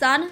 San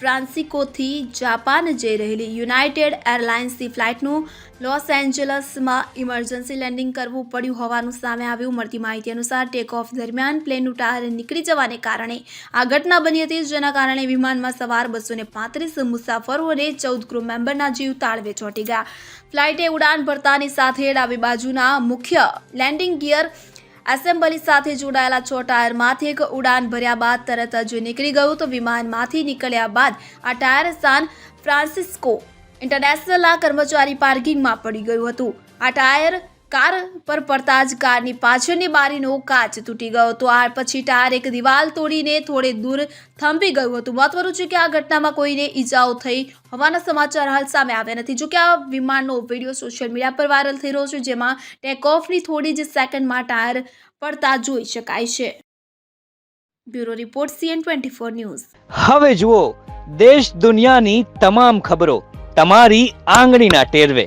ફ્રાન્સિકોથી Japan જઈ રહેલી United એરલાઇન્સની ફ્લાઇટનું લોસ એન્જલસમાં ઇમરજન્સી લેન્ડિંગ કરવું પડ્યું હોવાનું સામે આવ્યું. મળતી માહિતી અનુસાર, ટેક ઓફ દરમિયાન પ્લેનનું ટાયર નીકળી જવાને કારણે આ ઘટના બની હતી, જેના કારણે વિમાનમાં સવાર બસો પાંત્રીસ મુસાફરો અને ચૌદ ક્રૂ મેમ્બરના જીવ તાળવે ચોંટી ગયા. ફ્લાઇટે ઉડાન ભરતાની સાથે ડાબી બાજુના મુખ્ય લેન્ડિંગ ગિયર એસેમ્બલી સાથે જોડાયેલા છ ટાયરમાંથી એક ઉડાન ભર્યા બાદ તરત જ નીકળી ગયું તો વિમાનમાંથી નીકળ્યા બાદ આ ટાયર સાન ફ્રાન્સિસ્કો ઇન્ટરનેશનલના કર્મચારી પાર્કિંગમાં પડી ગયું હતું. આ ટાયર કાર પર પડતા જ કારની પાછળની બારીનો કાચ તૂટી ગયો હતો. આ પછી ટાયર એક દિવાલ તોડીને થોડે દૂર થંભી ગયું હતું. મહત્વનું છે કે આ ઘટનામાં કોઈને ઈજાઓ થઈ હોવાના સમાચાર હાલ સામે આવ્યા નથી. જોકે આ વિમાનનો વીડિયો સોશિયલ મીડિયા પર વાયરલ થઈ રહ્યો છે, જેમાં ટેક ઓફની થોડી જ સેકન્ડમાં ટાયર પડતા જોઈ શકાય છે. Bureau report, CN twenty four news. હવે જુઓ, દેશ દુનિયાની તમામ ખબરો તમારી આંગળીના ટેરવે.